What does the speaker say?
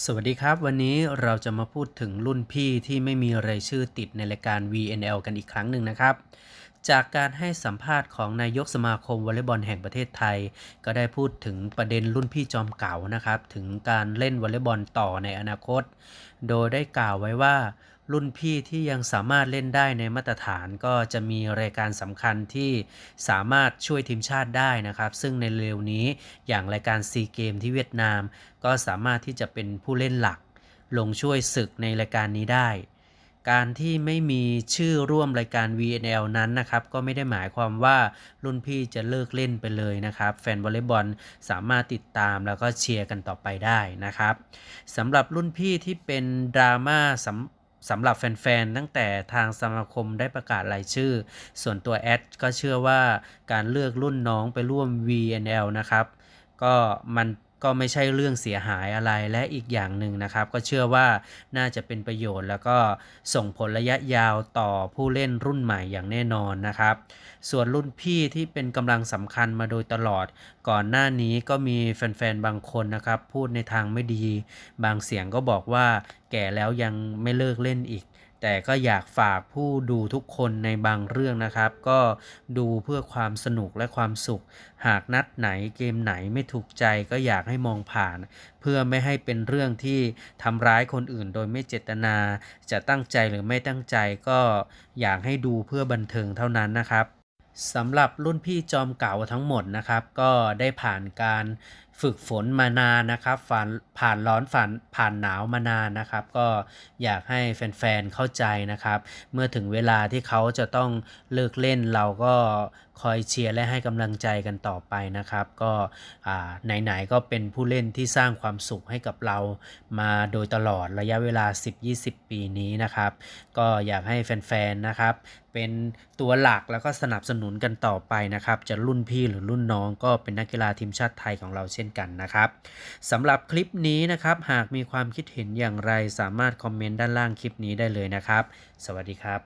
สวัสดีครับ วันนี้เราจะมาพูดถึงรุ่นพี่ที่ไม่มีรายชื่อติดในรายการ VNL กันอีกครั้งหนึ่งนะครับ จากการให้สัมภาษณ์ของนายกสมาคมวอลเลย์บอลแห่งประเทศไทย ก็ได้พูดถึงประเด็นรุ่นพี่จอมเก่านะครับ ถึงการเล่นวอลเลย์บอลต่อในอนาคต โดยได้กล่าวไว้ว่า รุ่นพี่ที่ยังสามารถเล่นได้ในมาตรฐานก็จะมีรายการสำคัญที่สามารถช่วยทีมชาติได้นะครับ ซึ่งในเร็วนี้อย่างรายการซีเกมที่เวียดนาม ก็สามารถที่จะเป็นผู้เล่นหลัก ลงช่วยศึกในรายการนี้ได้ การที่ไม่มีชื่อร่วมรายการ VNL นั้นนะครับ ก็ไม่ได้หมายความว่ารุ่นพี่จะเลิกเล่นไปเลยนะครับ แฟนวอลเลย์บอลสามารถติดตามแล้วก็เชียร์กันต่อไปได้นะครับสำหรับรุ่นพี่ที่เป็นดราม่าสำ สำหรับแฟนๆ ตั้งแต่ทางสมาคมได้ประกาศรายชื่อ ส่วนตัวแอดก็เชื่อว่าการเลือกรุ่นน้องไปร่วม VNL นะครับ ก็มันก็ไม่ใช่เรื่องเสียหายอะไรและอีกอย่างหนึ่งนะครับ ก็เชื่อว่าน่าจะเป็นประโยชน์ แล้วก็ส่งผลระยะยาวต่อผู้เล่นรุ่นใหม่อย่างแน่นอนนะครับ ส่วนรุ่นพี่ที่เป็นกำลังสำคัญมาโดยตลอด ก่อนหน้านี้ก็มีแฟนๆ บางคนนะครับ พูดในทางไม่ดี บางเสียงก็บอกว่า แก่แล้วยังไม่เลิกเล่นอีก แต่ก็อยากฝากผู้ดูทุกคนในบางเรื่องนะครับ ก็ดูเพื่อความสนุกและความสุข หากนัดไหนเกมไหนไม่ถูกใจก็อยากให้มองผ่าน เพื่อไม่ให้เป็นเรื่องที่ทำร้ายคนอื่นโดยไม่เจตนา จะตั้งใจหรือไม่ตั้งใจก็อยากให้ดูเพื่อบันเทิงเท่านั้นนะครับสำหรับรุ่นพี่จอมเก่าทั้งหมดนะครับ ก็ได้ผ่านการฝึกฝนมานานนะครับผ่านผ่านร้อนผ่านผ่านหนาวมานานนะครับ ก็อยากให้แฟนๆเข้าใจนะครับ เมื่อถึงเวลาที่เขาจะต้องเลิกเล่นเราก็คอยเชียร์และให้กำลังใจกันต่อไปนะครับ ก็ไหนๆก็เป็นผู้เล่นที่สร้างความสุขให้กับเรามาโดยตลอดระยะเวลา 10-20 ปีนี้นะครับ ก็อยากให้แฟนๆนะครับเป็นตัวหลักแล้วก็สนับสนุนกันต่อไปนะครับ จะรุ่นพี่หรือรุ่นน้องก็เป็นนักกีฬาทีมชาติไทยของเราเช่นช่นกันนะครับสำหรับคลิปนี้นะครับ หากมีความคิดเห็นอย่างไรสามารถคอมเมนต์ด้านล่างคลิปนี้ได้เลยนะครับ สวัสดีครับ